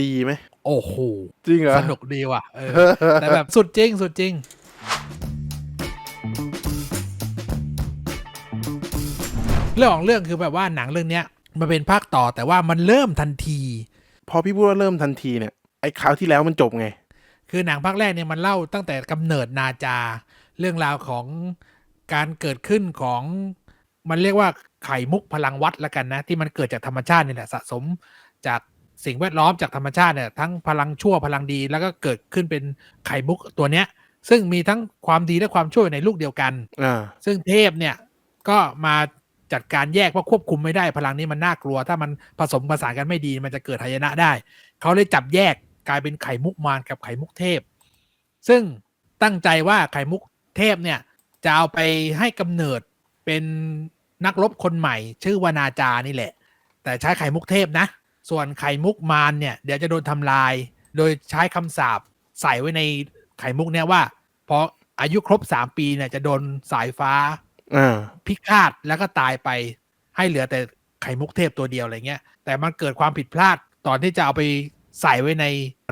ดีไหมโอ้โหจริงเหรอสนุกดีว่ะเออแต่แบบสุดจริง สุดจริงเรื่องของเรื่องคือแบบว่าหนังเรื่องเนี้ยมันเป็นภาคต่อแต่ว่ามันเริ่มทันที พอพี่พูดว่าเริ่มทันทีเนี่ยไอ้คราวที่แล้วมันจบไง คือหนังภาคแรกเนี่ยมันเล่าตั้งแต่กำเนิดนาจา เรื่องราวของการเกิดขึ้นของ มันเรียกว่าไข่มุกพลังวัดละกันนะ ที่มันเกิดจากธรรมชาตินี่แหละสะสมจาก สิ่งแวดล้อมจากธรรมชาติเนี่ยทั้งพลังชั่วพลังดีแล้วก็เกิดขึ้นเป็นไข่มุกตัวเนี้ย ซึ่งมีทั้งความดีและความชั่วอยู่ในลูกเดียวกันอ่าซึ่งเทพเนี่ยก็มาจัดการแยกว่าควบคุมไม่ได้พลังนี้มันน่ากลัว ถ้ามันผสมผสานกันไม่ดีมันจะเกิดหายนะได้ เขาเลยจับแยกกลายเป็นไข่มุกมารกับไข่มุกเทพ ซึ่งตั้งใจว่าไข่มุกเทพเนี่ยจะเอาไปให้กำเนิดเป็นนักรบคนใหม่ ชื่อวานาจานี่แหละ แต่ใช้ไข่มุกเทพนะ ส่วนไข่มุกมารเนี่ยเดี๋ยวจะโดนทำลาย โดยใช้คำสาปใส่ไว้ในไข่มุกเนี่ยว่าพออายุครบ3ปีเนี่ยจะโดนสายฟ้าอ่าพิฆาตแล้วก็ตายไปให้เหลือแต่ไข่มุกเทพตัวเดียวอะไรเงี้ย แต่มันเกิดความผิดพลาดตอนที่จะเอาไปใส่ไว้ใน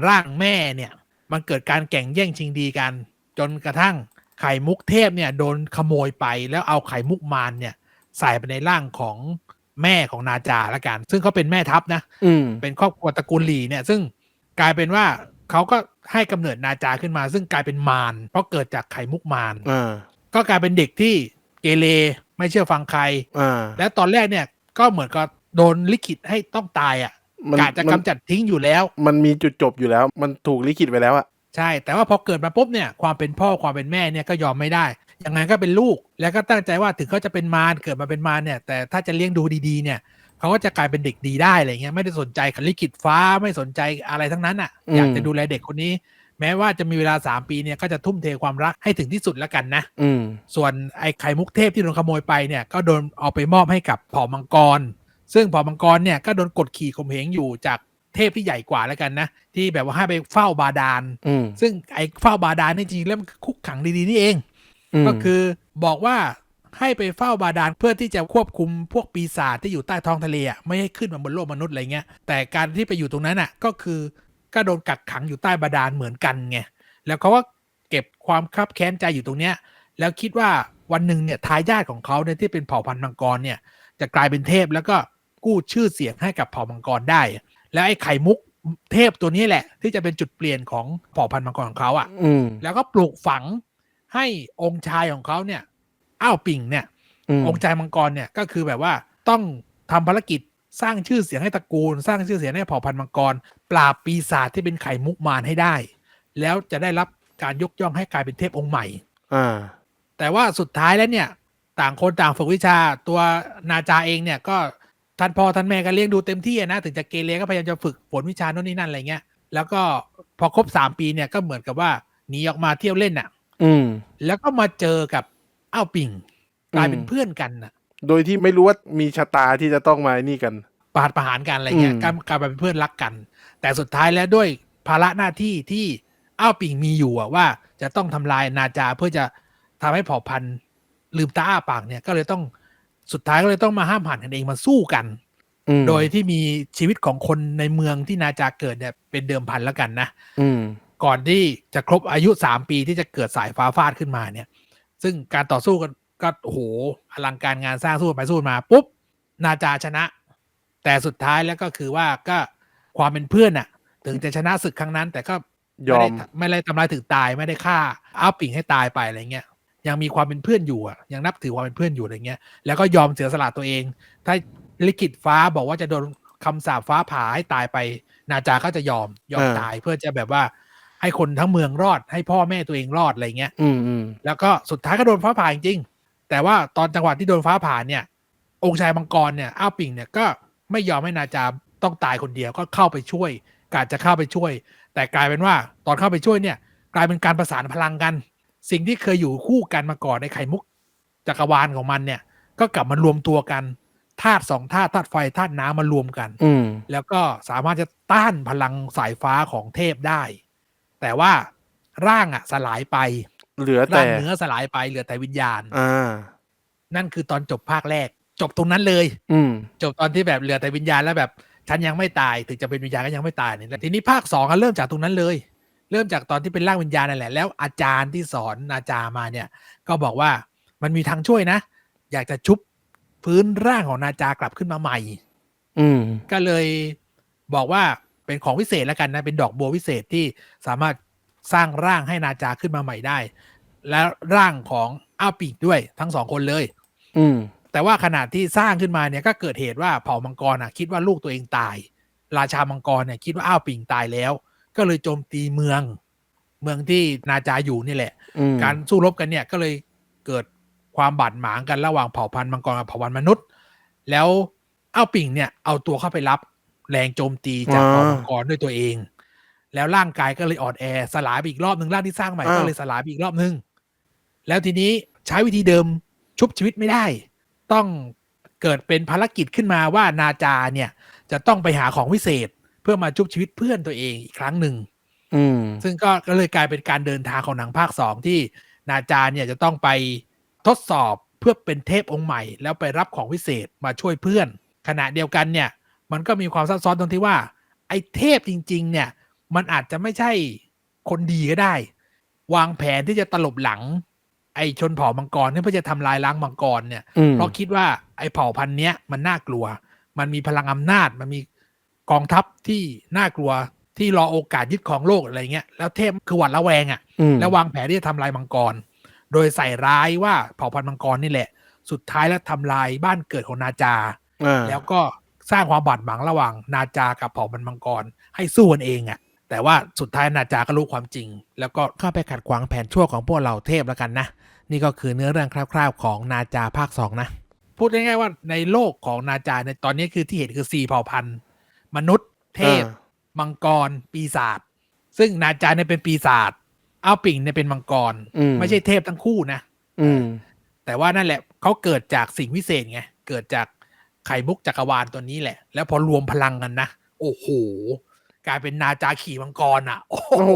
ร่างแม่เนี่ย มันเกิดการแข่งแย่งชิงดีกัน จนกระทั่งไข่มุกเทพเนี่ยโดนขโมยไปแล้วเอาไข่มุกมารเนี่ย ใส่ไปในร่างของ แม่ของนาจาละกัน ซึ่งเขาเป็นแม่ทัพนะอืมเป็นครอบครัวตระกูลหลีเนี่ย ซึ่งกลายเป็นว่าเขาก็ให้กำเนิดนาจาขึ้นมา ซึ่งกลายเป็นมารเพราะเกิดจากไข่มุกมารอ่าก็กลายเป็นเด็กที่เกเรไม่เชื่อฟังใครอ่าและตอนแรกเนี่ยก็เหมือนกับโดนลิขิตให้ต้องตายอะมันกะจะมันกำจัดทิ้งอยู่แล้ว มันมีจุดจบอยู่แล้ว มันถูกลิขิตไว้แล้วอะใช่ แต่ว่าพอเกิดมาปุ๊บเนี่ย ความเป็นพ่อความเป็นแม่เนี่ยก็ยอมไม่ได้อ ย่างไงก็เป็นลูก แล้วก็ตั้งใจว่าถึงเขาจะเป็นมารเกิดมาเป็นมารเนี่ย แต่ถ้าจะเลี้ยงดูดีๆเนี่ยเขาก็จะกลายเป็นเด็กดีได้อะไรเงี้ยไม่ได้สนใจลิขิตฟ้าไม่สนใจอะไรทั้งนั้นอะ อยากจะดูแลเด็กคนนี้ แม้ว่าจะมีเวลาสามปีเนี่ยก็จะทุ่มเทความรักให้ถึงที่สุดแล้วกันนะอืมส่วนไอ้ไข่มุกเทพที่โดนขโมยไปเนี่ย ก็โดนเอาไปมอบให้กับเผ่ามังกร ซึ่งเผ่ามังกรเนี่ยก็โดนกดขี่ข่มเหงอยู่จากเทพที่ใหญ่กว่าแล้วกันนะ ที่แบบว่าให้ไปเฝ้าบาดาลอืมซึ่งไอ้เฝ้าบาดาลนี่จริงๆแล้วมันคือคุกขังดีๆนี่เองม ก็คือบอกว่าให้ไปเฝ้าบาดาลเพื่อที่จะควบคุมพวกปีศาจที่อยู่ใต้ท้องทะเลอะไม่ให้ขึ้นมาบนโลกมนุษย์อะไรเงี้ยแต่การที่ไปอยู่ตรงนั้นอะก็คือก็โดนกักขังอยู่ใต้บาดาลเหมือนกันไงแล้วเขาก็เก็บความคับแค้นใจอยู่ตรงเนี้ย แล้วคิดว่าวันหนึ่งเนี่ยทายาทของเขาเนี่ยที่เป็นเผ่าพันธุ์มังกรเนี่ย จะกลายเป็นเทพแล้วก็กู้ชื่อเสียงให้กับเผ่ามังกรได้ แล้วไอ้ไข่มุกเทพตัวนี้แหละ ที่จะเป็นจุดเปลี่ยนของเผ่าพันธุ์มังกรของเขาอะอืมแล้วก็ปลูกฝัง ให้องค์ชายของเขาเนี่ยอ้าวปิ่งเนี่ยอืมองค์ชายมังกรเนี่ยก็คือแบบว่าต้องทำภารกิจสร้างชื่อเสียงให้ตระกูล สร้างชื่อเสียงให้เผ่าพันธุ์มังกร ปราบปีศาจที่เป็นไข่มุกมารให้ได้ แล้วจะได้รับการยกย่องให้กลายเป็นเทพองค์ใหม่อ่าแต่ว่าสุดท้ายแล้วเนี่ย ต่างคนต่างฝึกวิชาตัวนาจาเองเนี่ยก็ท่านพ่อท่านแม่ก็เลี้ยงดูเต็มที่อะนะถึงจะเกเรก็พยายามจะฝึกฝนวิชาโน่นนี่นั่นอะไรเงี้ยแล้วก็พอครบสามปีเนี่ยก็เหมือนกับว่าหนีออกมาเที่ยวเล่นน่ะ อืม แล้วก็มาเจอกับอ้าวปิ่งกลายเป็นอืมเพื่อนกันน่ะ โดยที่ไม่รู้ว่ามีชะตาที่จะต้องมานี่กันประหัตประหารกันอะไรเงี้ยอืม กลายกลายเป็นเพื่อนรักกัน แต่สุดท้ายแล้วด้วยภาระหน้าที่ที่อ้าวปิ่งมีอยู่อะว่า จะต้องทำลายนาจาเพื่อจะทำให้เผ่าพันธุ์ลืมตาอ้าปากเนี่ยก็เลยต้องสุดท้ายก็เลยต้องมาห้ามหันกันเองมาสู้กัน อืมโดยที่มีชีวิตของคนในเมืองที่นาจาเกิดเนี่ยเป็นเดิมพันแล้วกันนะ อืม ก่อนที่จะครบอายุสามปีที่จะเกิดสายฟ้าฟาดขึ้นมาเนี่ย ซึ่งการต่อสู้กันก็โอ้โหอลังการงานสร้างสู้ไปสู้มาปุ๊บนาจาชนะ แต่สุดท้ายแล้วก็คือว่าก็ความเป็นเพื่อนอะถึงจะชนะศึกครั้งนั้น แต่ก็ยอมไได้ไม่ได้ทำร้ายถึงตายไม่ได้ฆ่าอ้าวปิ่งให้ตายไปอะไรเงี้ยยังมีความเป็นเพื่อนอยู่อะยังนับถือความเป็นเพื่อนอยู่อะไรเงี้ยแล้วก็ยอมเสียสละตัวเอง ถ้าลิขิตฟ้าบอกว่าจะโดนคำสาปฟ้าผ่าให้ตายไป นาจาก็จะยอมยอมอ่าตายเพื่อจะแบบว่า ให้คนทั้งเมืองรอดให้พ่อแม่ตัวเองรอดอะไรเงี้ยอืมอืมแล้วก็สุดท้ายก็โดนฟ้าผ่าจริงๆแต่ว่าตอนจังหวะที่โดนฟ้าผ่าเนี่ย องค์ชายมังกรเนี่ยอ้าวปิ่งเนี่ยก็ไม่ยอมให้นาจาต้องตายคนเดียวก็เข้าไปช่วย กาจะเข้าไปช่วย แต่กลายเป็นว่าตอนเข้าไปช่วยเนี่ย กลายเป็นการประสานพลังกัน สิ่งที่เคยอยู่คู่กันมาก่อนในไข่มุกจักรวาลของมันเนี่ย ก็กลับมารวมตัวกันธาตุสองธาตุธาตุไฟธาตุน้ำมารวมกัน อืมแล้วก็สามารถจะต้านพลังสายฟ้าของเทพได้ แต่ว่าร่างอะสลายไป เหลือร่าแต่งเนื้อสลายไปเหลือแต่วิญญาณ อ่า นั่นคือตอนจบภาคแรก จบตรงนั้นเลย อืม จบตอนที่แบบเหลือแต่วิญญาณแล้วแบบฉันยังไม่ตาย ถึงจะเป็นวิญญาณก็ยังไม่ตายเนี่ยแล้วทีนี้ภาคสองอะเริ่มจากตรงนั้นเลย เริ่มจากตอนที่เป็นร่างวิญญาณนั่นแหละแล้วอาจารย์ที่สอนนาจามาเนี่ย ก็บอกว่ามันมีทางช่วยนะ อยากจะชุบพื้นร่างของนาจากลับขึ้นมาใหม่ อืม ก็เลยบอกว่า เป็นของวิเศษแล้วกันนะ เป็นดอกบัววิเศษที่สามารถสร้างร่างให้นาจาขึ้นมาใหม่ได้ แล้วร่างของอ้าวปีกด้วยทั้งสองคนเลย อืม แต่ว่าขณะที่สร้างขึ้นมาเนี่ยก็เกิดเหตุว่าเผ่ามังกรอะ คิดว่าลูกตัวเองตาย ราชามังกรเนี่ยคิดว่าอ้าวปิ่งตายแล้ว ก็เลยโจมตีเมือง เมืองที่นาจาอยู่นี่แหละอืมการสู้รบกันเนี่ยก็เลยเกิดความบาดหมางกันระหว่างเผ่าพันธุ์มังกรกับเผ่าพันธุ์มนุษย์ แล้วอ้าวปิ่งเนี่ยเอาตัวเข้าไปรับ แรงโจมตีจากเผ่ามังกรด้วยตัวเอง แล้วร่างกายก็เลยอ่อนแอสลายไปอีกรอบหนึ่งร่างที่สร้างใหม่ก็เลยสลายไปอีกรอบหนึ่งแล้วทีนี้ใช้วิธีเดิมชุบชีวิตไม่ได้ ต้องเกิดเป็นภารกิจขึ้นมาว่านาจาเนี่ย จะต้องไปหาของวิเศษเพื่อมาชุบชีวิตเพื่อนตัวเองอีกครั้งหนึ่งอืมซึ่งก็ก็เลยกลายเป็นการเดินทางของหนังภาคสองที่นาจาเนี่ยจะต้องไปทดสอบเพื่อเป็นเทพองค์ใหม่ แล้วไปรับของวิเศษมาช่วยเพื่อน ขณะเดียวกันเนี่ย มันก็มีความซับซ้อนตรงที่ว่า ไอ้เทพจริง ๆ เนี่ย มันอาจจะไม่ใช่คนดีก็ได้ วางแผนที่จะตลบหลัง ไอ้ชนเผ่ามังกรเพื่อจะทำลายล้างมังกรเนี่ยอืมเพราะคิดว่าไอ้เผ่าพันธุ์เนี้ยมันน่ากลัว มันมีพลังอำนาจ มันมีกองทัพที่น่ากลัวที่รอโอกาสยึดของโลกอะไรเงี้ย แล้วเทพคือหวัดระแวงอะ่ะอืมแล้ววางแผนที่จะทำลายมังกร โดยใส่ร้ายว่าเผ่าพันธุ์มังกรนี่แหละ สุดท้ายแล้วทำลายบ้านเกิดของนาจาอ่าแล้วก็ สร้างความบาดหมางระหว่างนาจากับเผ่าพันธุ์มังกร ให้สู้กันเองอะ่ะแต่ว่าสุดท้ายนาจาก็รู้ความจริง แล้วก็เข้าไปขัดขวางแผนชั่วของพวกเราเทพแล้วกันนะ นี่ก็คือเนื้อเรื่องคร่าว ๆ ของนาจาภาคสองนะ พูดง่ายๆว่าในโลกของนาจาในตอนนี้คือที่เห็นคือสี่เผ่าพันธุ์ มนุษย์ เทพอ่ามังกร ปีศาจซึ่งนาจาเนี่ยเป็นปีศาจอ้าวปิ่งเนี่ยเป็นมังกรอืมไม่ใช่เทพทั้งคู่นะอืมแต่ว่านั่นแหละเขาเกิดจากสิ่งวิเศษไงเกิดจาก ไข่มุกจักรวาลตัวนี้แหละ แล้วพอรวมพลังกันนะ โอ้โห กลายเป็นนาจาขี่มังกรอะ โอ้โหโอ้โห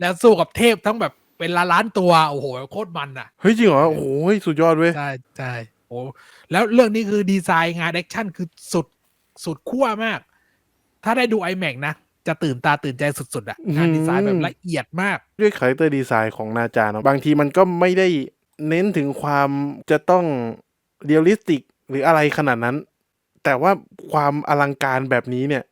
แล้วสู้กับเทพทั้งแบบเป็นล้านล้านๆตัว โอ้โห โคตรมันอะ เฮ้ย จริงเหรอ โอ้โห สุดยอดเว้ย ใช่ใช่โอ้แล้วเรื่องนี้คือดีไซน์งานแอคชั่นคือสุดสุดขั้วมาก ถ้าได้ดู iMac นะ จะตื่นตาตื่นใจสุดๆอะ งานดีไซน์แบบละเอียดมาก ด้วยคาแรคเตอร์ดีไซน์ของนาจาเนาะ บางทีมันก็ไม่ได้เน้นถึงความจะต้องเรียลลิสติก หรืออะไรขนาดนั้น แต่ว่าความอลังการแบบนี้เนี่ย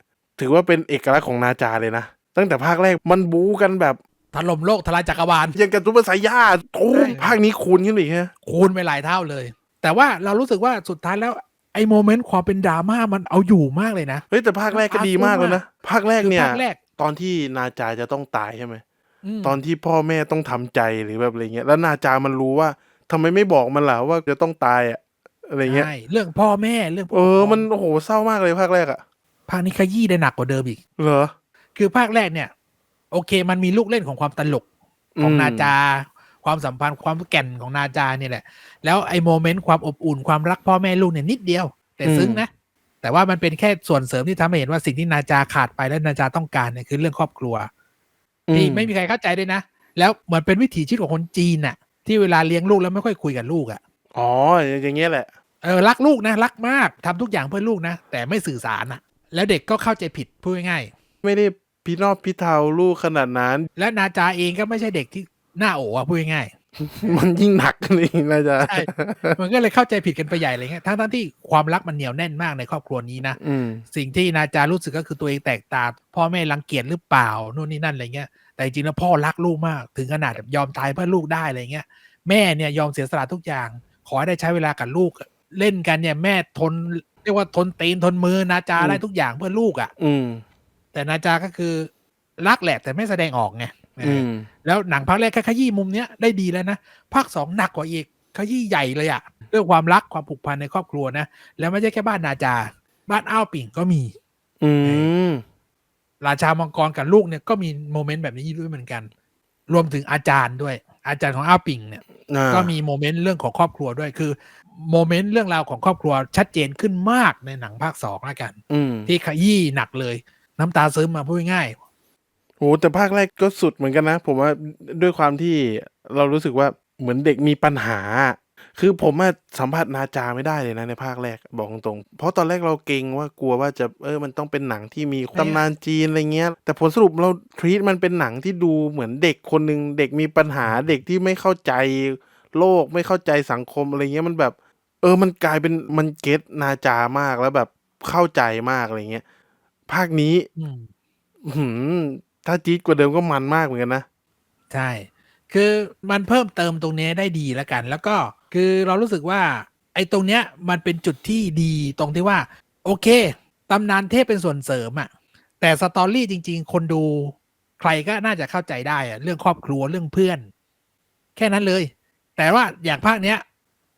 ถือว่าเป็นเอกลักษณ์ของนาจาเลยนะ ตั้งแต่ภาคแรกมันบู๊กันแบบถล่มโลกทลายจักรวาลยังกับซุปเปอร์ไซย่าโอ้ใช่ภาคนี้คูณขึ้นไปอีกฮะคูณไปหลายเท่าเลย แต่ว่าเรารู้สึกว่าสุดท้ายแล้วไอ้โมเมนต์ความเป็นดราม่ามันเอาอยู่มากเลยนะเฮ้ยแต่ภาคแรกก็ดีมากเลยนะภาคแรกคือเนี่ยภาคแรกตอนที่นาจาจะต้องตายใช่ไหมมตอนที่พ่อแม่ต้องทำใจหรือแบบอะไรเงี้ยแล้วนาจามันรู้ว่าทำไมไม่บอกมันล่ะว่าจะต้องตายอะ อะไรเงี้ย ใช่เรื่องพ่อแม่เรื่องผู้เออปกครงมันโอ้โหเศร้ามากเลยภาคแรกอะภาคนี้ขยี้ได้หนักกว่าเดิมอีก เหรอ คือภาคแรกเนี่ย โอเค มันมีลูกเล่นของความตลกของอืมนาจา ความสัมพันธ์ความแก่นของนาจาเนี่ยแหละ แล้วไอ้โมเมนต์ความอบอุ่นความรักพ่อแม่ลูกเนี่ยนิดเดียว แต่ซึ้งนะ แต่ว่ามันเป็นแค่ส่วนเสริมที่ทำให้เห็นว่าสิ่งที่นาจาขาดไปและนาจาต้องการเนี่ยคือเรื่องครอบครัวที่ไม่มีใครเข้าใจด้วยนะ แล้วเหมือนเป็นวิถีชีวิตของคนจีนน่ะ ที่เวลาเลี้ยงลูกแล้วไม่ค่อยคุยกับลูกอะอ๋ออย่างเงี้ยแหละ เออรักลูกนะรักมากทำทุกอย่างเพื่อลูกนะ แต่ไม่สื่อสารอะแล้วเด็กก็เข้าใจผิดพูดง่ายไม่ได้พี่นอบพี่เทาลูกขนาดนั้นๆและนาจาเองก็ไม่ใช่เด็กที่หน้าโอ๋อะพูดง่ายมันยิ่งหนักกันเองนาจาใช่ๆมันก็เลยเข้าใจผิดกันไปใหญ่อะไรเงี้ยทั้งๆที่ความรักมันเหนียวแน่นมากในครอบครัวนี้นะอืมสิ่งที่นาจารู้สึกก็คือตัวเองแตกต่างพ่อแม่รังเกียจหรือเปล่านู่นนี่นั่นอะไรเงี้ย แต่จริงๆแล้วพ่อรักลูกมาก ถึงขนาดแบบยอมตายเพื่อลูกได้อะไรเงี้ย แม่เนี่ยยอมเสียสละทุกอย่าง ขอให้ได้ใช้เวลากับลูก เล่นกันเนี่ยแม่ทนเรียกว่าทนตีนทนมือนาจาอืมได้ทุกอย่างเพื่อลูกอะ่ะ อืม แต่นาจาก็คือรักแหละแต่ไม่แสดงออกไงอืมแล้วหนังภาคแรกแค่ขยี้มุมเนี้ยได้ดีแล้วนะภาคสองหนักกว่าอีกขยี้ใหญ่เลยอะเรื่องความรักความผูกพันในครอบครัวนะแล้วไม่ใช่แค่บ้านนาจา บ้านอ้าวปิ่งก็มี อืมราชามังกรกับลูกเนี่ยก็มีโมเมนต์แบบนี้ด้วยเหมือนกัน รวมถึงอาจารย์ด้วย อาจารย์ของอ้าวปิ่งเนี่ยอ่าก็มีโมเมนต์เรื่องของครอบครัวด้วยคือ โมเมนต์เรื่องราวของครอบครัวชัดเจนขึ้นมากในหนังภาคสองแล้วกันอืมที่ขยี้หนักเลย น้ำตาซึมมาพูดง่ายโหแต่ภาคแรกก็สุดเหมือนกันนะ ผมว่าด้วยความที่เรารู้สึกว่าเหมือนเด็กมีปัญหา คือผมอะสัมผัสนาจาไม่ได้เลยนะในภาคแรกบอกตรงๆเพราะตอนแรกเราเกรงว่ากลัวว่าจะเออมันต้องเป็นหนังที่มีตำนานจีนอะไรเงี้ย แต่ผลสรุปเราทรีตมันเป็นหนังที่ดูเหมือนเด็กคนหนึ่งเด็กมีปัญหาเด็กที่ไม่เข้าใจโลกไม่เข้าใจสังคมอะไรเงี้ยมันแบบ เออ มันกลายเป็นมันเก็ตนาจามากแล้วแบบเข้าใจมาก อะไรเงี้ย ภาคนี้ อืม อื้อหือ ถ้าจี๊ดกว่าเดิมก็มันมากเหมือนกันนะ ใช่ คือมันเพิ่มเติมตรงนี้ได้ดีแล้วกัน แล้วก็คือเรารู้สึกว่า ไอ้ตรงเนี้ยมันเป็นจุดที่ดีตรงที่ว่า โอเค ตำนานเทพเป็นส่วนเสริมอะ แต่สตอรี่จริง ๆ คนดูใครก็น่าจะเข้าใจได้อะ เรื่องครอบครัว เรื่องเพื่อน แค่นั้นเลย แต่ว่าอย่างภาคเนี้ย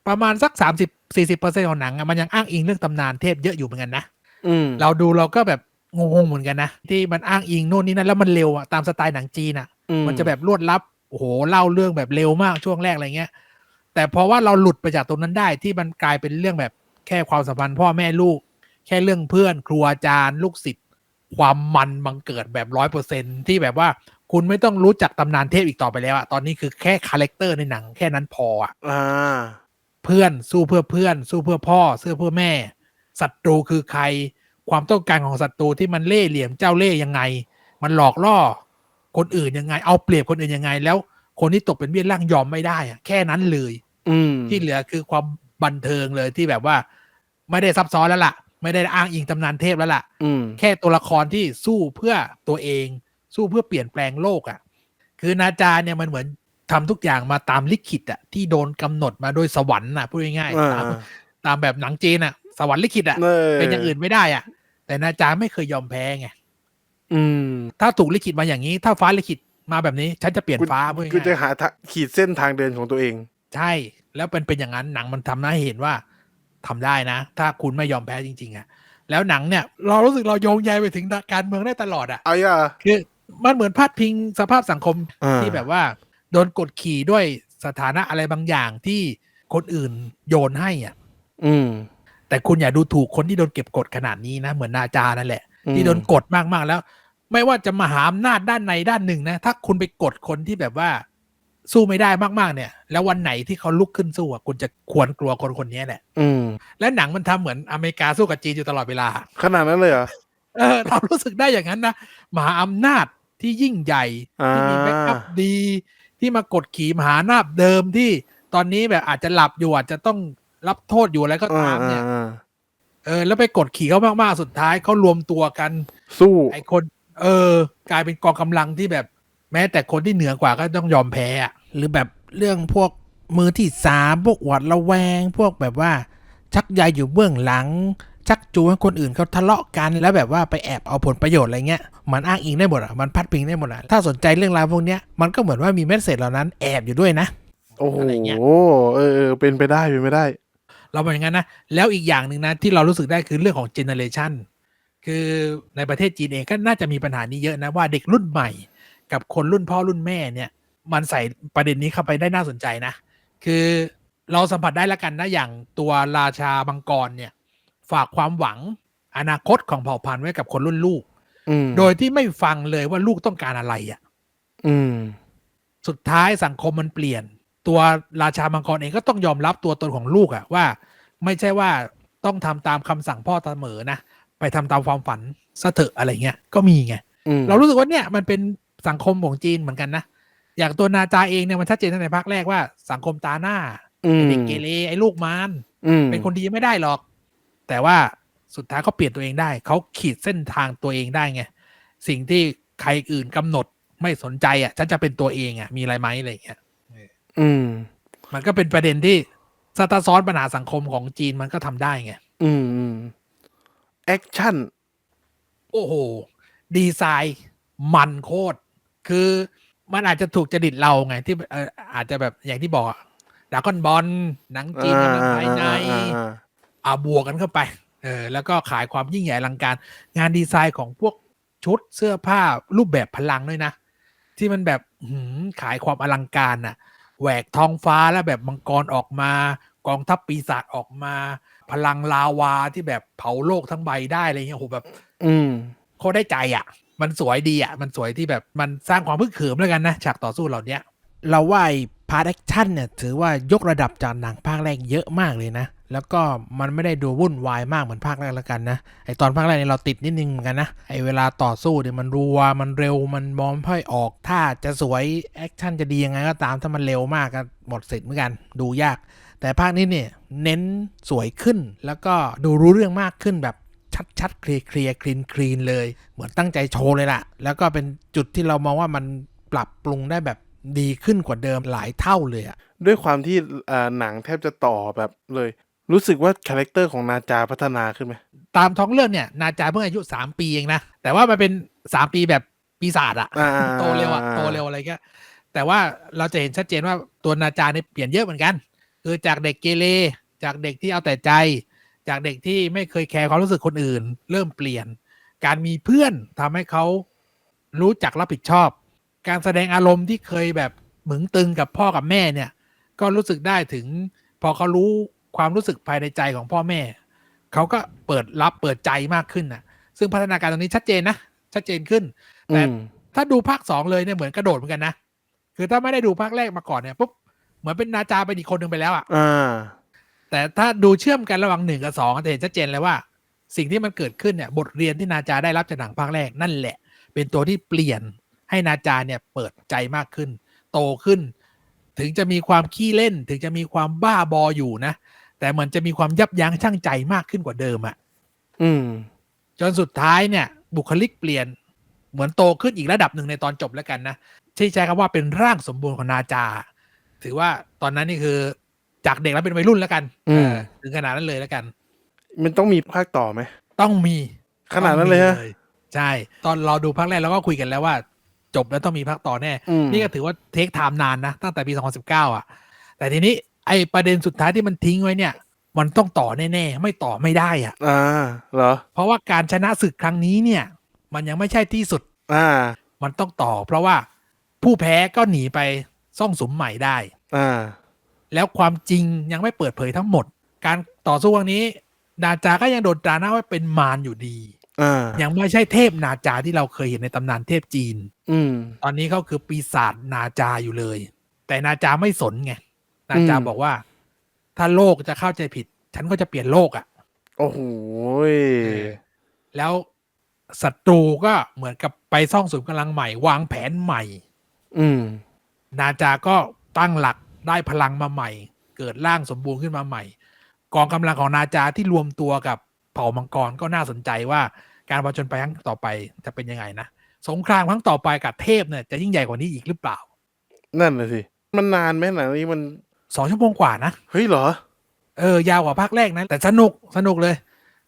ประมาณสักสามสิบสี่สิบเปอร์เซ็นของหนังอะมันยังอ้างอิงเรื่องตำนานเทพเยอะอยู่เหมือนกันนะอืมเราดูเราก็แบบงงๆเหมือนกันนะที่มันอ้างอิงโน่นนี่นั่นแล้วมันเร็วอะตามสไตล์หนังจีนอะอืมันจะแบบรวดลับโอ้โหเล่าเรื่องแบบเร็วมากช่วงแรกอะไรเงี้ย แต่เพราะว่าเราหลุดไปจากตรงนั้นได้ที่มันกลายเป็นเรื่องแบบแค่ความสัมพันธ์พ่อแม่ลูก แค่เรื่องเพื่อนครูอาจารย์ลูกศิษย์ความมันบังเกิดแบบร้อยเปอร์เซ็นที่แบบว่าคุณไม่ต้องรู้จักตำนานเทพอีกต่อไปแล้วอะตอนนี้คือแค่คาแรคเตอร์ในหนังแค่นั้นพออะอ่า เพื่อนสู้เพื่อเพื่อน สู้เพื่อพ่อสู้เพื่อแม่ศัตรูคือใคร ความต้องการของศัตรูที่มันเล่ห์เหลี่ยมเจ้าเล่ห์ยังไง มันหลอกล่อ คนอื่นยังไง เอาเปรียบคนอื่นยังไง แล้วคนที่ตกเป็นเบี้ยล่างยอมไม่ได้อะแค่นั้นเลย อืมที่เหลือคือความบันเทิงเลยที่แบบว่า ไม่ได้ซับซ้อนแล้วล่ะ ไม่ได้อ้างอิงตำนานเทพแล้วล่ะอืมแค่ตัวละครที่สู้เพื่อตัวเอง สู้เพื่อเปลี่ยนแปลงโลกอะ่ะ คือนาจาเนี่ยมันเหมือน ทำทุกอย่างมาตามลิขิตอะ่ะที่โดนกำหนดมาโดยสวรรค์น่ะพูดง่ายอ่าๆตามตามแบบหนังจีนอะ่ะสวรรค์ลิขิตอะ่ะเออเป็นอย่างอื่นไม่ได้อะ่ะแต่นาจาไม่เคยยอมแพ้ไงอืม ถ้าถูกลิขิตมาอย่างนี้ ถ้าฟ้าลิขิตมาแบบนี้ ฉันจะเปลี่ยนฟ้าพูดกูจะง่ายหาทางขีดเส้นทางเดินของตัวเองๆใช่ แล้วเป็นเป็นอย่างนั้นหนังมันทำให้เห็นว่าทำได้นะ ถ้าคุณไม่ยอมแพ้จริง ๆอะ่ะแล้วหนังเนี่ย เรารู้สึกเราโยงใยไปถึงการเมืองได้ตลอดอะเอาอย่าคือมันเหมือนพาดพิงสภาพสังคมอ่าที่แบบว่า โดนกดขี่ด้วยสถานะอะไรบางอย่างที่คนอื่นโยนให้อะ อืม แต่คุณอย่าดูถูกคนที่โดนเก็บกดขนาดนี้นะ เหมือนนาจานั่นแหละอืมที่โดนกดมากๆแล้ว ไม่ว่าจะมหาอำนาจด้านในด้านหนึ่งนะ ถ้าคุณไปกดคนที่แบบว่า สู้ไม่ได้มากๆเนี่ย แล้ววันไหนที่เขาลุกขึ้นสู้อะคุณจะควรกลัวคนคนนี้แหละ อืม และหนังมันทำเหมือนอเมริกาสู้กับจีนอยู่ตลอดเวลา ขนาดนั้นเลยเหรอเออเรารู้สึกได้อย่างนั้นนะมหาอำนาจที่ยิ่งใหญ่ที่มีอ่าแบ็กอัพดี ที่มากดขี่มหาอำนาจเดิมที่ตอนนี้แบบอาจจะหลับอยู่อาจจะต้องรับโทษอยู่อะไรก็อ่าตามเนี่ยอ่าเออ แล้วไปกดขี่เขามากๆสุดท้ายเขารวมตัวกัน สู้ไอ้คน เออ กลายเป็นกองกำลังที่แบบ แม้แต่คนที่เหนือกว่าก็ต้องยอมแพ้อะหรือแบบเรื่องพวกมือที่สามพวกหวัดระแวง พวกแบบว่า ชักใยอยู่เบื้องหลัง ชักจูงให้คนอื่นเขาทะเลาะกัน แล้วแบบว่าไปแอบเอาผลประโยชน์อะไรเงี้ยมันอ้างอิงได้หมดอะมันพัดพิงได้หมดอะถ้าสนใจเรื่องราวพวกเนี้ยมันก็เหมือนว่ามีเมสเซจเหล่านั้นแอบอยู่ด้วยนะ โอ้โหอะไรเงี้ย เออเออเป็นไปได้เป็นไปได้ เราเป็นอย่างนั้นนะ แล้วอีกอย่างหนึ่งนะที่เรารู้สึกได้คือเรื่องของเจเนเรชันคือในประเทศจีนเองก็น่าจะมีปัญหานี้เยอะนะว่าเด็กรุ่นใหม่ กับคนรุ่นพ่อรุ่นแม่เนี่ย มันใส่ประเด็นนี้เข้าไปได้น่าสนใจนะ คือเราสัมผัสได้แล้วกันนะอย่างตัวราชามังกรเนี่ย ฝากความหวังอนาคตของเผ่าพันธุ์ไว้กับคนรุ่นลูกอืมโดยที่ไม่ฟังเลยว่าลูกต้องการอะไรอะ่ะอืมสุดท้ายสังคมมันเปลี่ยน ตัวราชามังกรเองก็ต้องยอมรับตัวตนของลูกอะว่า ไม่ใช่ว่าต้องทำตามคำสั่งพ่อเสมอนะไปทำตามความฝันซะเถอะอะไรเงี้ยก็มีไงอืมเรารู้สึกว่าเนี่ยมันเป็นสังคมของจีนเหมือนกันนะอย่างตัวนาจาเองเนี่ยมันชัดเจนตั้งแต่ภาคแรกว่าสังคมตาหน้าอืมไอ้เด็กเกเรไอ้ลูกมารอืมเป็นคนดีไม่ได้หรอก แต่ว่าสุดท้ายเขาเปลี่ยนตัวเองได้ เขาขีดเส้นทางตัวเองได้ไง สิ่งที่ใครอื่นกำหนดไม่สนใจอะฉันจะเป็นตัวเองอะมีอะไรไหมอะไรอย่างเงี้ยอืม มันก็เป็นประเด็นที่สตาซ้อนปัญหาสังคมของจีนมันก็ทำได้ไง อืมอืมแอคชั่น โอ้โห ดีไซน์มันโคตร คือมันอาจจะถูกจริตเราไง ที่เอออาจจะแบบอย่างที่บอกดากอนบอลหนังจีนกำลังภายใน อ่าอ่าอ่าบวกกันเข้าไปเออแล้วก็ขายความยิ่งใหญ่อลังการ งานดีไซน์ของพวกชุดเสื้อผ้ารูปแบบพลังด้วยนะ ที่มันแบบหืมขายความอลังการน่ะแหวกท้องฟ้าแล้วแบบมังกรออกมา กองทัพปีศาจออกมา พลังลาวาที่แบบเผาโลกทั้งใบได้อะไรเงี้ยโอ้โหแบบ อืมโคตรได้ใจอะ มันสวยดีอะ มันสวยที่แบบมันสร้างความพึกเขิมแล้วกันนะฉากต่อสู้เหล่าเนี้ยเราว่าไอ้พาร์ทแอคชั่นเนี่ยถือว่ายกระดับจากหนังภาคแรกเยอะมากเลยนะ แล้วก็มันไม่ได้ดูวุ่นวายมากเหมือนภาคแรกแล้วกันนะไอตอนภาคแรกเนี่ยเราติดนิดนึงเหมือนกันนะไอเวลาต่อสู้เนี่ยมันรัวมันเร็วมันมองไม่ค่อยออกถ้าจะสวยแอคชั่นจะดียังไงก็ตามถ้ามันเร็วมากก็หมดสิทธิ์เหมือนกัน ดูยาก แต่ภาคนี้เนี่ยเน้นสวยขึ้น แล้วก็ดูรู้เรื่องมากขึ้นแบบชัดๆเคลียร์เคลียร์คลีนคลีนเลย เหมือนตั้งใจโชว์เลยล่ะ แล้วก็เป็นจุดที่เรามองว่ามันปรับปรุงได้แบบดีขึ้นกว่าเดิมหลายเท่าเลยอะด้วยความที่อ่าหนังแทบจะต่อแบบเลย รู้สึกว่าคาแรคเตอร์ของนาจาพัฒนาขึ้นไหมตามท้องเรื่องเนี่ย นาจาเพิ่งอายุ3ปีเองนะ แต่ว่ามันเป็น3ปีแบบปีศาจอะอ่าโตเร็วอะโตเร็วอะไรก็แต่ว่าเราจะเห็นชัดเจนว่าตัวนาจาเนี่ยเปลี่ยนเยอะเหมือนกัน คือจากเด็กเกเรจากเด็กที่เอาแต่ใจ จากเด็กที่ไม่เคยแคร์ความรู้สึกคนอื่น เริ่มเปลี่ยน การมีเพื่อนทำให้เขารู้จักรับผิดชอบ การแสดงอารมณ์ที่เคยแบบหมึงตึงกับพ่อกับแม่เนี่ย ก็รู้สึกได้ถึงพอเขารู้ ความรู้สึกภายในใจของพ่อแม่ เขาก็เปิดรับเปิดใจมากขึ้นนะซึ่งพัฒนาการตรงนี้ชัดเจนนะ ชัดเจนขึ้น แต่อืมถ้าดูภาคสองเลยเนี่ยเหมือนกระโดดเหมือนกันนะ คือถ้าไม่ได้ดูภาคแรกมาก่อนเนี่ยปุ๊บเหมือนเป็นนาจาเป็นอีกคนหนึ่งไปแล้วอะอ่าแต่ถ้าดูเชื่อมกันระหว่างหนึ่งกับสองจะเห็นชัดเจนเลยว่า สิ่งที่มันเกิดขึ้นเนี่ยบทเรียนที่นาจาได้รับจากหนังภาคแรกนั่นแหละ เป็นตัวที่เปลี่ยนให้นาจาเนี่ยเปิดใจมากขึ้น โตขึ้น ถึงจะมีความขี้เล่น ถึงจะมีความบ้าบออยู่นะ แต่เหมือนจะมีความยับยั้งชั่งใจมากขึ้นกว่าเดิมอะอืม จนสุดท้ายเนี่ย บุคลิกเปลี่ยน เหมือนโตขึ้นอีกระดับหนึ่งในตอนจบแล้วกันนะที่ใช้คำว่าเป็นร่างสมบูรณ์ของนาจา ถือว่าตอนนั้นนี่คือจากเด็กแล้วเป็นวัยรุ่นแล้วกันอืมเออถึงขนาดนั้นเลยแล้วกัน มันต้องมีภาคต่อไหมต้องมี ขนาดนั้นเลยฮะต้องมีใช่ ตอนเราดูภาคแรกเราก็คุยกันแล้วว่า จบแล้วต้องมีภาคต่อแน่อืมนี่ก็ถือว่าเทคไทม์นานนะ ตั้งแต่ปี 2019 อะ แต่ทีนี้ ไอประเด็นสุดท้ายที่มันทิ้งไว้เนี่ย มันต้องต่อแน่ๆไม่ต่อไม่ได้อะอ่าเหรอ เพราะว่าการชนะศึกครั้งนี้เนี่ย มันยังไม่ใช่ที่สุด อ่า มันต้องต่อ เพราะว่าผู้แพ้ก็หนีไปซ่องสุมใหม่ได้ อ่า แล้วความจริงยังไม่เปิดเผยทั้งหมด การต่อสู้ครั้งนี้ นาจาก็ยังโดนตราหน้าว่าเป็นมารอยู่ดีอ่ายังไม่ใช่เทพนาจาที่เราเคยเห็นในตำนานเทพจีน อืม ตอนนี้เขาคือปีศาจนาจาอยู่เลย แต่นาจาไม่สนไง นาจาอืมบอกว่า ถ้าโลกจะเข้าใจผิด ฉันก็จะเปลี่ยนโลกอะ่ะ โอ้โหยแล้วศัตรูก็เหมือนกับไปซ่องสุมกำลังใหม่ วางแผนใหม่ อืม นาจาก็ตั้งหลักได้พลังมาใหม่ เกิดร่างสมบูรณ์ขึ้นมาใหม่ กองกำลังของนาจาที่รวมตัวกับเผ่ามังกรก็น่าสนใจว่าการผจญไปครั้งต่อไปจะเป็นยังไงนะสงครามครั้งต่อไปกับเทพเนี่ยจะยิ่งใหญ่กว่านี้อีกหรือเปล่า นั่นน่ะสิ มันนานไหมหนังนี้มัน สองชั่วโมงกว่านะ เฮ้ยเหรอ เออยาวกว่าภาคแรกนะ แต่สนุกสนุกเลย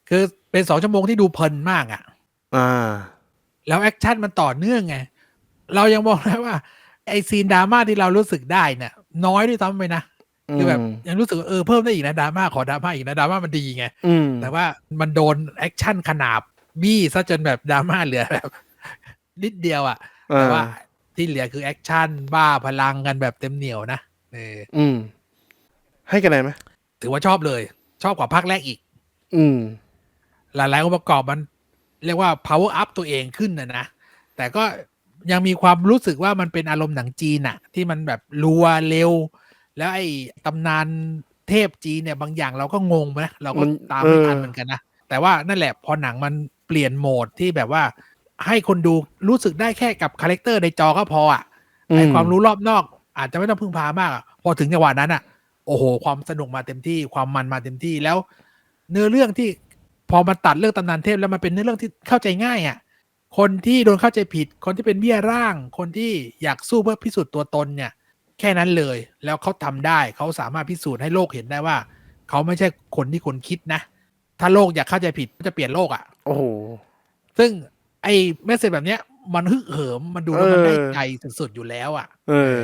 คือเป็นสองชั่วโมงที่ดูเพลินมากอะ่ะ อ่า แล้วแอคชั่นมันต่อเนื่องไง เรายังบอกได้ว่า ไอซีนดราม่าที่เรารู้สึกได้เนี่ย น้อยด้วยซ้ำไปนะคือแบบอืมยังรู้สึกว่าเออเพิ่มได้อีกนะดราม่าขอดราม่าอีกนะดราม่ามันดีไงอืมแต่ว่ามันโดนแอคชั่นขนาบบี้ซะจนแบบดราม่าเหลือแบบนิดเดียวอะ่ะอ่าแต่ว่าที่เหลือคือแอคชั่นบ้าพลังกันแบบเต็มเหนียวนะ เอออืม ให้กันไหนไหมถือว่าชอบเลย ชอบกว่าภาคแรกอีก อืม หลายๆองค์ประกอบมัน เรียกว่า power up ตัวเองขึ้นนะนะ แต่ก็ยังมีความรู้สึกว่ามันเป็นอารมณ์หนังจีนอะที่มันแบบรัวเร็ว แล้วไอ้ตำนานเทพจีนเนี่ยบางอย่างเราก็งงนะเราก็มันตามไม่ทันเออเหมือนกันนะแต่ว่านั่นแหละพอหนังมันเปลี่ยนโหมดที่แบบว่า ให้คนดูรู้สึกได้แค่กับคาแรคเตอร์ในจอก็พออะไอ้ความรู้รอบนอก อาจจะไม่ต้องพึ่งพามากอะพอถึงจังหวะนั้นอะโอ้โห ความสนุกมาเต็มที่ความมันมาเต็มที่แล้ว เนื้อเรื่องที่พอมาตัดเรื่องตำนานเทพแล้วมันเป็นเนื้อเรื่องที่เข้าใจง่ายอะ่ะคนที่โดนเข้าใจผิด คนที่เป็นเบี้ยร่าง คนที่อยากสู้เพื่อพิสูจน์ตัวตนเนี่ย แค่นั้นเลย แล้วเขาทำได้เขาสามารถพิสูจน์ให้โลกเห็นได้ว่า เขาไม่ใช่คนที่คนคิดนะ ถ้าโลกอยากเข้าใจผิดก็จะเปลี่ยนโลกอะ่ะ โอ้โห ซึ่งไอ้เมสเซจแบบเนี้ย มันฮึกเหิมมันดูแล้วมันได้เออใจสุดๆอยู่แล้วอะ เออ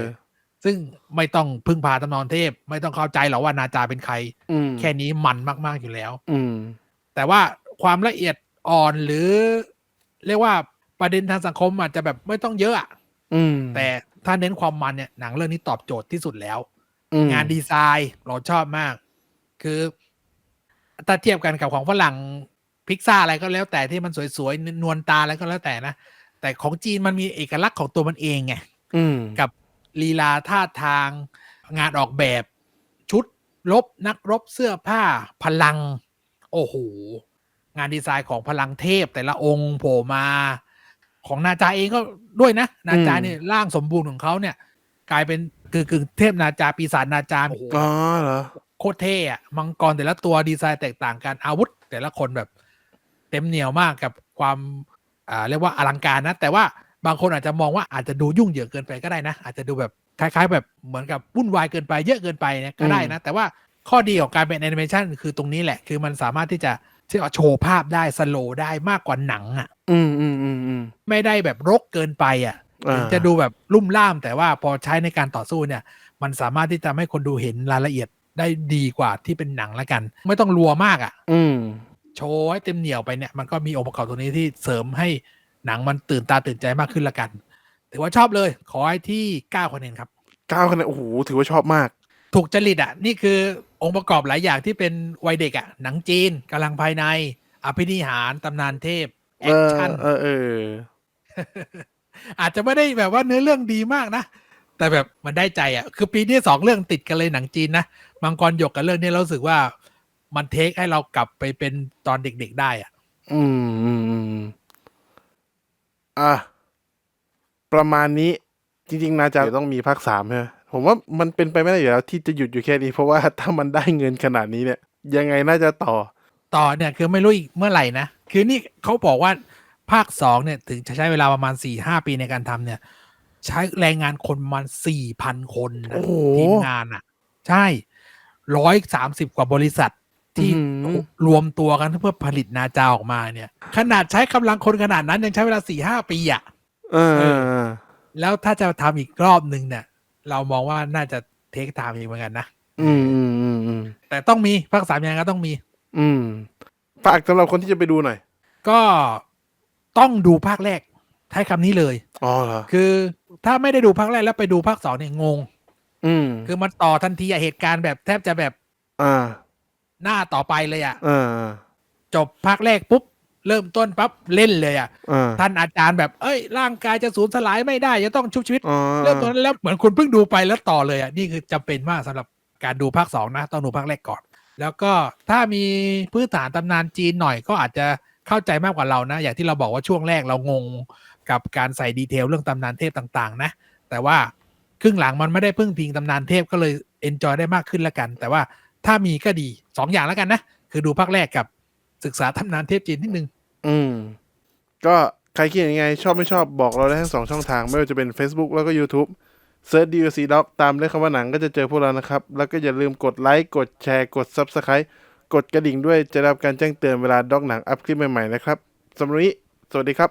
ซึ่งไม่ต้องพึ่งพาตำนานเทพ ไม่ต้องเข้าใจหรอกว่านาจาเป็นใครอืมแค่นี้มันมาก ๆ อยู่แล้วอืมแต่ว่าความละเอียดอ่อนหรือ เรียกว่าประเด็นทางสังคมอาจจะแบบไม่ต้องเยอะอะอืมแต่ถ้าเน้นความมันเนี่ยหนังเรื่องนี้ตอบโจทย์ที่สุดแล้วอืมงานดีไซน์เราชอบมาก คือถ้าเทียบกันกับของฝรั่งพิกซ่าอะไรก็แล้วแต่ที่มันสวยๆ นวลตาอะไรก็แล้วแต่นะ แต่ของจีนมันมีเอกลักษณ์ของตัวมันเองไงอืมกับ ลีลาท่าทาง งานออกแบบชุดลบนักรบเสื้อผ้าพลัง โอ้โห งานดีไซน์ของพลังเทพแต่ละองค์โผล่มา ของนาจาเองก็ด้วยนะ นาจาเนี่ยร่างสมบูรณ์ของเขาเนี่ย กลายเป็นกึ่งกึ่งเทพนาจาปีศาจนาจาโอ้โหอ๋อเหรอโคตรเท่อะมังกรแต่ละตัวดีไซน์แตกต่างกันอาวุธ แต่ละคนแบบ เต็มเหนียวมากกับความอ่าเรียกว่าอลังการนะ แต่ว่า บางคนอาจจะมองว่าอาจจะดูยุ่งเหยิงเกินไปก็ได้นะ อาจจะดูแบบคล้าย ๆ แบบเหมือนกับวุ่นวายเกินไปเยอะเกินไปเนี่ยก็ได้นะ แต่ว่าข้อดีของการเป็นแอนิเมชันคือตรงนี้แหละ คือมันสามารถที่จะที่ว่าโชว์ภาพได้สโลว์ได้มากกว่าหนังอะ อืมอืมอืมอืมไม่ได้แบบรกเกินไปอะอ่าถึงจะดูแบบลุ่มล่ามแต่ว่าพอใช้ในการต่อสู้เนี่ย มันสามารถที่จะให้คนดูเห็นรายละเอียดได้ดีกว่าที่เป็นหนังละกัน ไม่ต้องรัวมากอะ อืมโชว์ให้เต็มเหนียวไปเนี่ยมันก็มีองค์ประกอบตัวนี้ที่เสริมให้ หนังมันตื่นตาตื่นใจมากขึ้นละกันถือว่าชอบเลย ขอให้ที่9คะแนนครับเก้าคะแนนโอ้โหถือว่าชอบมาก ถูกจริตอะ นี่คือองค์ประกอบหลายอย่างที่เป็นวัยเด็กอะ หนังจีนกำลังภายใน อภินิหาร ตำนานเทพ แอเอคอชั่นเออเอออาจจะไม่ได้แบบว่าเนื้อเรื่องดีมากนะ แต่แบบมันได้ใจอะ คือปีนี้สองเรื่องติดกันเลยหนังจีนนะมังกรหยกกับเรื่องนี้เรารู้สึกว่ามันเทคให้เรากลับไปเป็นตอนเด็กๆได้อะ อืม อืมอืมอะประมาณนี้จริงๆนาจะต้องมีภาคสามใช่ไหมผมว่ามันเป็นไปไม่ได้อยู่แล้ว ที่จะหยุดอยู่แค่นี้ เพราะว่าถ้ามันได้เงินขนาดนี้เนี่ย ยังไงน่าจะต่อ ต่อเนี่ยคือไม่รู้อีกเมื่อไหร่นะ คือนี่เขาบอกว่าภาคสองเนี่ยถึงจะใช้เวลาประมาณสี่ห้าปีในการทำเนี่ย ใช้แรงงานคนประมาณสี่พันคนนะโอ้โหทีมงานอะ ใช่ร้อยสามสิบกว่าบริษัท ที่อื้อหือรวมตัวกันเพื่อผลิตนาจาออกมาเนี่ย ขนาดใช้กำลังคนขนาดนั้นยังใช้เวลาสี่ห้าปีอะเออเออเออแล้วถ้าจะทำอีกรอบหนึ่งเนี่ย เรามองว่าน่าจะเทคไทม์อีกเหมือนกันนะอืมอืมอืมอืมแต่ต้องมีภาคสามยังไงก็ต้องมี อืมฝากสำหรับคนที่จะไปดูหน่อย ก็ต้องดูภาคแรกใช้คำนี้เลยอ๋อเหรอคือถ้าไม่ได้ดูภาคแรกแล้วไปดูภาคสองเนี่ยงง อืมคือมันต่อทันทีอะเหตุการณ์แบบแทบจะแบบ อ่า หน้าต่อไปเลยอะอ่าอ่าจบภาคแรกปุ๊บ เริ่มต้นปั๊บเล่นเลยอะอ่าท่านอาจารย์แบบเอ้ย ร่างกายจะสูญสลายไม่ได้ จะต้องชุบชีวิตอ๋อเริ่มต้นแล้วเหมือนคุณเพิ่งดูไปแล้วต่อเลยอะนี่คือจำเป็นมากสำหรับการดูภาคสองนะ ต้องดูภาคแรกก่อน แล้วก็ถ้ามีพื้นฐานตำนานจีนหน่อยก็อาจจะเข้าใจมากกว่าเรานะ อย่างที่เราบอกว่าช่วงแรกเรางงกับการใส่ดีเทลเรื่องตำนานเทพต่างๆ นะ แต่ว่าครึ่งหลังมันไม่ได้พึ่งพิงตำนานเทพก็เลยเอนจอยได้มากขึ้นละกัน แต่ว่า ถ้ามีก็ดีสองอย่างแล้วกันนะ คือดูภาคแรกกับศึกษาตำนานเทพจีนนิดนึง อืม ก็ใครคิดยังไง ชอบไม่ชอบบอกเราได้ทั้งสองช่องทาง ไม่ว่าจะเป็น Facebook แล้วก็ YouTube เซิร์ช DLC Doc ตามด้วยคำว่าหนังก็จะเจอพวกเรานะครับ แล้วก็อย่าลืมกดไลค์กดแชร์กด Subscribe กดกระดิ่งด้วยจะได้รับการแจ้งเตือนเวลาด็อกหนังอัพคลิปใหม่ๆนะครับสำหรับวันนี้สวัสดีครับ